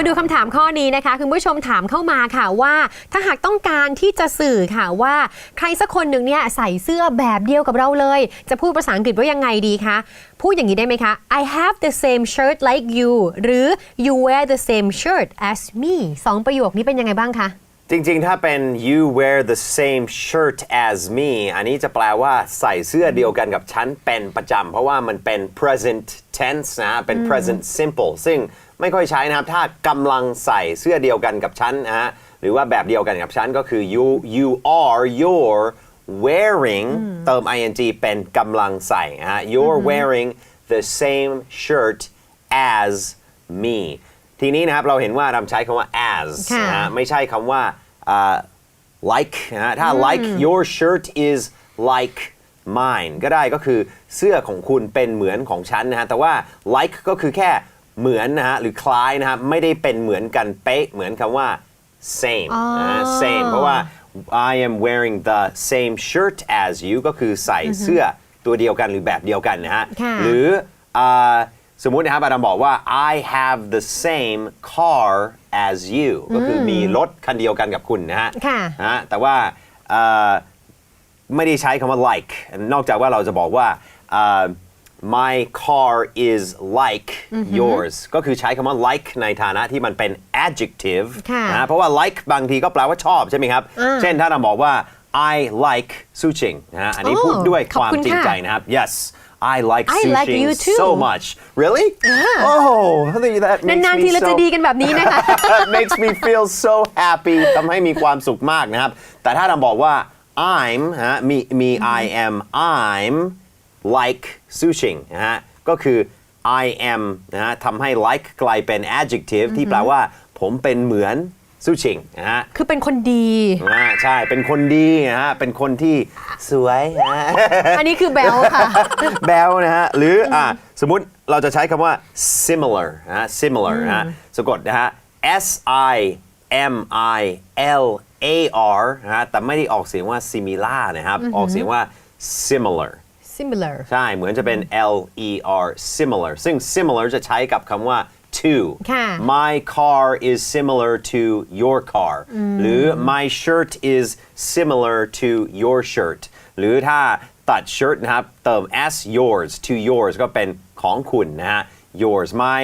มาดูคำถามข้อนี้นะคะ คุณผู้ชมถามเข้ามาค่ะว่า ถ้าหากต้องการที่จะสื่อค่ะว่า ใครสักคนหนึ่งเนี่ยใส่เสื้อแบบเดียวกับเราเลย จะพูดภาษาอังกฤษว่ายังไงดีคะพูดอย่างนี้ได้ไหมคะ I have the same shirt like you หรือ you wear the same shirt as me สองประโยคนี้เป็นยังไงบ้างคะจริงๆ ถ้าเป็น you wear the same shirt as me อันนี้จะแปลว่าใส่เสื้อเดียวกันกับฉันเป็นประจำ เพราะว่ามันเป็น present tense นะ เป็น present simple ซึ่ง ไม่ค่อยใช้นะครับ ถ้ากำลังใส่เสื้อเดียวกันกับฉันนะฮะหรือว่าแบบเดียวกันกับฉันก็คือ you you are you're wearing เติม ing เป็นกำลังใส่นะฮะ you're wearing the same shirt as me ทีนี้นะครับเราเห็นว่าเราใช้คำว่า as ค่ะนะฮะไม่ใช่คำว่าอ่า like นะฮะถ้า like your shirt is like mine ก็ได้ก็คือเสื้อของคุณเป็นเหมือนของฉันนะฮะแต่ว่า like ก็คือแค่ เหมือนนะฮะหรือคล้ายนะฮะไม่ได้เป็นเหมือนกันเป๊ะเหมือนคำว่า same นะฮะ same เพราะว่า I am wearing the same shirt as you ก็คือใส่เสื้อตัวเดียวกันหรือแบบเดียวกันนะฮะค่ะ หรืออ่าสมมุตินะครับอาดัมบอกว่า I have the same car as you ก็คือมีรถคันเดียวกันกับคุณนะฮะ ค่ะ นะฮะแต่ว่าเอ่อไม่ได้ใช้คำว่า like นอกจากว่าเราจะบอกว่าเอ่อ my car is like yours ก็คือใช้คำว่า like ในฐานะที่มันเป็น adjective ค่ะนะเพราะว่า like บางทีก็แปลว่าชอบใช่ไหมครับ เช่นถ้าเราบอกว่า I like sushi นะฮะอันนี้โอ้พูดด้วยขอบความคุณจริงค่ะใจนะครับ yes I like I sushi like you too. so much really oh that makes นานๆ me ทีเราจะ so ดีกันแบบนี้นะคะ makes me feel so happy ทำให้มีความสุขมากนะครับ แต่ถ้าเราบอกว่า I'm ฮะมีมี I am I'm like sushi นะฮะก็คือ I am นะฮะทำให้ like กลายเป็น adjective ที่แปลว่าผมเป็นเหมือนซูชิงนะฮะคือเป็นคนดี อ่าใช่เป็นคนดีนะฮะเป็นคนที่สวยนะฮะ อันนี้คือแบลค่ะ แบลนะฮะ หรืออะสมมุติเราจะใช้คำว่า similar นะฮะ similar นะฮะสะกดนะฮะ S I M I L A R นะฮะแต่ไม่ได้ออกเสียงว่า similar นะครับ ออกเสียงว่า similar similar ใช่ เหมือนจะเป็น L E R similar ซึ่ง similar จะใช้กับคำว่า to ค่ะ my car is similar to your car หรือ my shirt is similar to your shirt หรือถ้าตัด shirt นะครับ เติม s yours to yours ก็เป็นของคุณนะฮะ yours my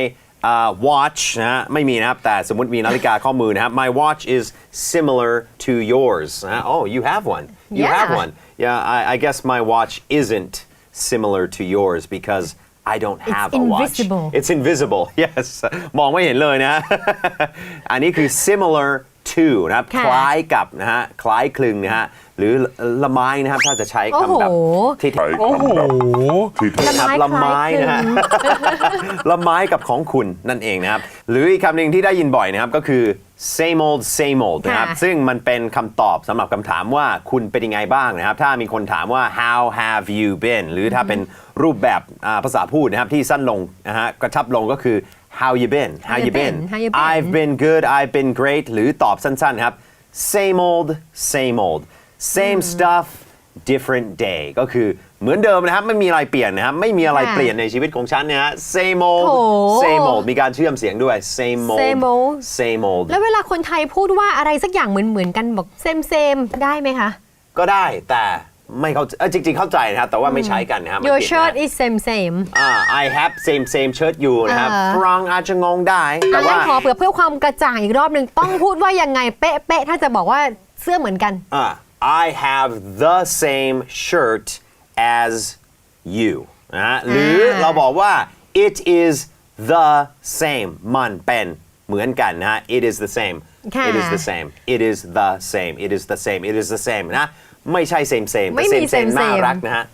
uh, watch นะฮะไม่มีนะครับ แต่สมมติมีนาฬิกาข้อมือนะครับ my watch is similar to yours นะฮะ oh you have one you Yeah. have one yeah I, I guess my watch isn't similar to yours because I don't have a watch invisible. It's invisible yes มองไม่เห็นเลยนะ อันนี้คือ similar to นะครับ ค่ะ คล้ายกับนะฮะ คล้ายคลึงนะฮะ หรือละไม้นะครับถ้าจะใช้คำแบบโอ้โห ที่ โอ้โหครับละไม้นะฮะ ละไม้กับของคุณนั่นเองนะครับ หรืออีกคำหนึ่งที่ได้ยินบ่อยนะครับก็คือ same old same old นะครับ ค่ะซึ่งมันเป็นคำตอบสำหรับคำถามว่าคุณเป็นยังไงบ้างนะครับ ถ้ามีคนถามว่า how have you been หรือถ้าเป็นรูปแบบอ่าภาษาพูดนะครับที่สั้นลงนะฮะกระชับลงก็คือ how you been how you been How you been? I've been good I've been great หรือตอบสั้นๆครับ same old same old same stuff different day ก็คือเหมือนเดิมนะครับ ไม่มีอะไรเปลี่ยนนะครับ ไม่มีอะไรค่ะเปลี่ยนในชีวิตของฉันนะฮะ same old โถ same old มีการเชื่อมเสียงด้วย same old Same old same old แล้วเวลาคนไทยพูดว่าอะไรสักอย่างเหมือนเหมือนๆกันบอก same same ได้ไหมคะ ก็ได้แต่ไม่เข้าเอ้ยจริง ๆ เข้าใจนะครับ แต่ว่าไม่ใช้กันนะครับมัน your ผิดนะ shirt is same same อ่า I have same same shirt อยู่นะครับเออฝรั่งอาจจะงงได้ แต่อันว่านั้นขอเผื่อเพื่อความกระจ่างอีกรอบหนึ่งต้องพูดว่ายังไงเป๊ะๆถ้าจะบอกว่าเสื้อเหมือนกัน อ่า I have the same shirt as you นะฮะหรือเราบอกว่า it is the same มันเป็นเหมือนกันนะฮะ it is the same ค่ะ it is the same it is the same it is the same it is the same นะไม่ใช่ same same แต่ ไม่มี same same same น่า same รักนะฮะ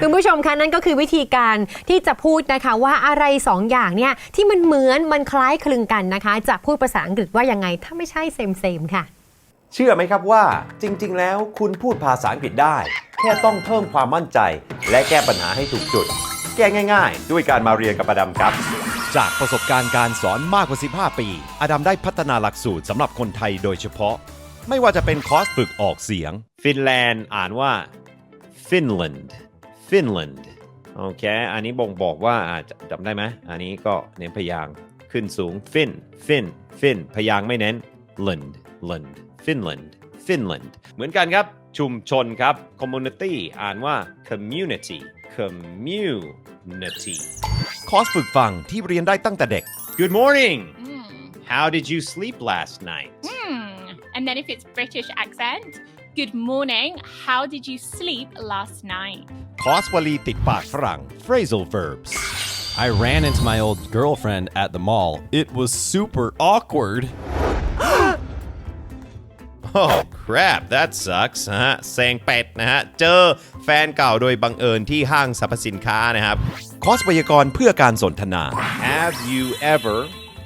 คุณผู้ชมคะนั่นก็คือวิธีการที่จะพูดนะคะว่าอะไรสองอย่างเนี่ยที่มันเหมือนมันคล้ายคลึงกันนะคะ จะพูดภาษาอังกฤษว่ายังไงถ้าไม่ใช่ same same ค่ะ เชื่อไหมครับว่าจริง ๆ แล้วคุณพูดภาษาอังกฤษได้ แค่ต้องเพิ่มความมั่นใจ และแก้ปัญหาให้ถูกจุด แก้ง่าย ๆ ด้วยการมาเรียนกับอดัมครับ จากประสบการณ์การสอนมากกว่า 15 ปี อดัมได้พัฒนาหลักสูตรสำหรับคนไทยโดยเฉพาะ ไม่ว่าจะเป็นคอร์สฝึกออกเสียง ฟินแลนด์อ่านว่า Finland Finland โอเค อันนี้บ่งบอกว่าอาจจะจำได้ไหม อันนี้ก็เน้นพยางค์ขึ้นสูง fin fin fin พยางค์ไม่เน้น land land Finland Finland เหมือนกันครับ ชุมชนครับ community อ่านว่า community community คอร์สฝึกฟังที่เรียนได้ตั้งแต่เด็ก Good morning How did you sleep last night Hmm. And then if it's British accent, good morning. How did you sleep last night? คอร์สวลีติดปากฝรั่ง phrasal verbs I ran into my old girlfriend at the mall. It was super awkward. Oh crap that sucks นะฮะเซงเป็ดนะฮะ เจอแฟนเก่าโดยบังเอิญที่ห้างสรรพสินค้านะครับ คอร์สไวยากรณ์เพื่อการสนทนา Have you ever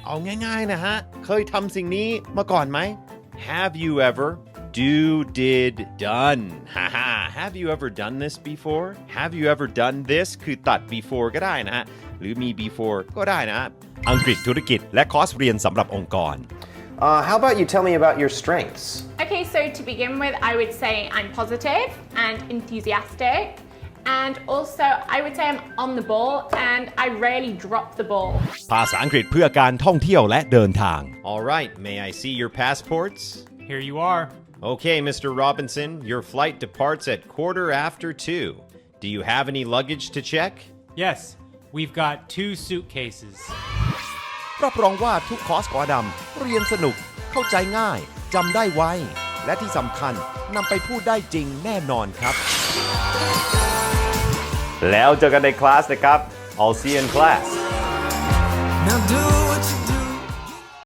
เอาง่ายๆนะฮะ เคยทำสิ่งนี้มาก่อนไหม Have you ever do did done ฮ่าฮ่า Have you ever done this before Have you ever done this คือตัด before ก็ได้นะฮะ หรือมี before ก็ได้นะฮะอังกฤษธุรกิจและคอร์สเรียนสำหรับองค์กร Uh, how about you tell me about your strengths? Okay, so to begin with, I would say I'm positive and enthusiastic. And also, I would say I'm on the ball and I rarely drop the ball. ภาษาอังกฤษเพื่อการท่องเที่ยวและเดินทาง Alright may I see your passports Here you are. Okay Mr. Robinson your flight departs at quarter after two Do you have any luggage to check Yes, we've got two suitcases. รับรองว่าทุกคอร์สของอดัมเรียนสนุก เข้าใจง่ายจำได้ไวและที่สำคัญนำไปพูดได้จริงแน่นอนครับ แล้วเจอกันในคลาสนะครับ I'll see you in class Now do